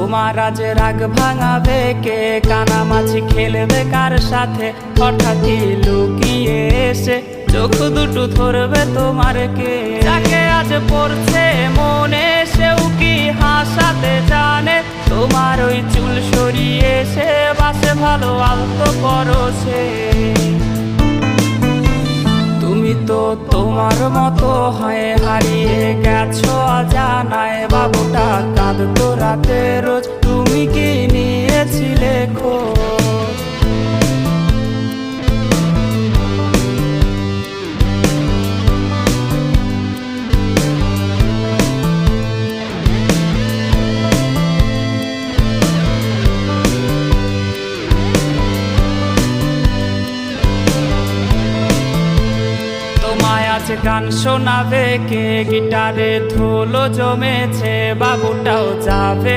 তোমার আজ রাগ ভাঙাবে কে? কানামাছি খেলবে কার সাথে? হঠাৎই লুকিয়ে এসে চোখ দুটো ধরবে তোমার কে? যাকে আজ পড়ছে মনে, সেও কি হাসাতে জানে? তোমার ওই চুল সরিয়ে সে বাসে ভালো আলতো সে। তুমি তো তোমার মতো হয়ে, হারিয়ে গেছো অজানায় বাবুটা রাতে রোজ তুমি কি আজ গান শোনাবে কে? গিটারে ধুলো জমেছে বাবুটাও যাবে